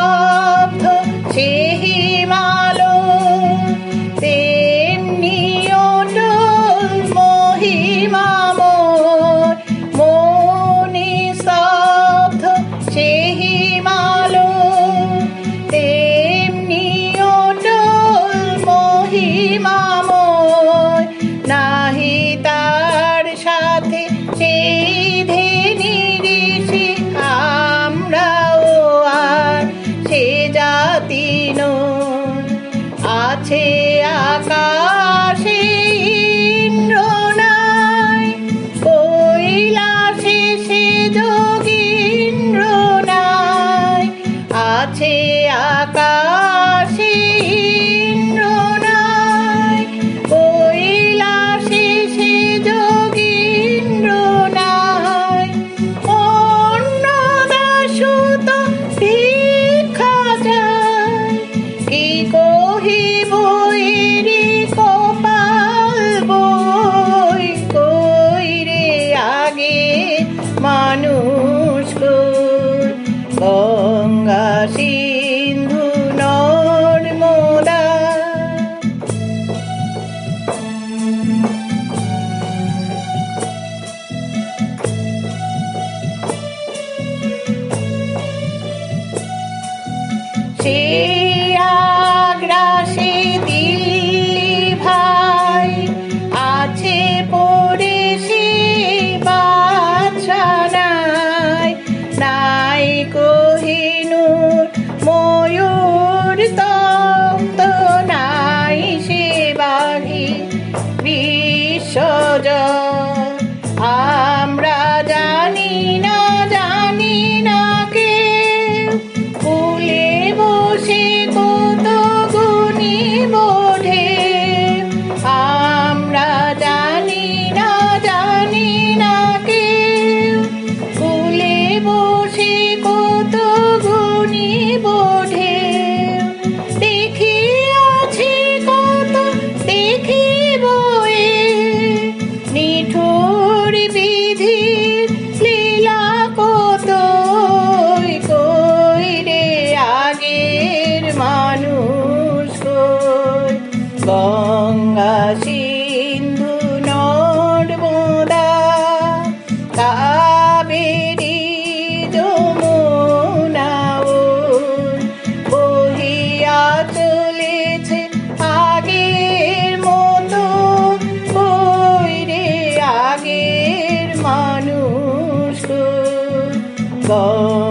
Oh. আছে আকাশ গঙ্গা সিন্ধু নর্মদা সেই song.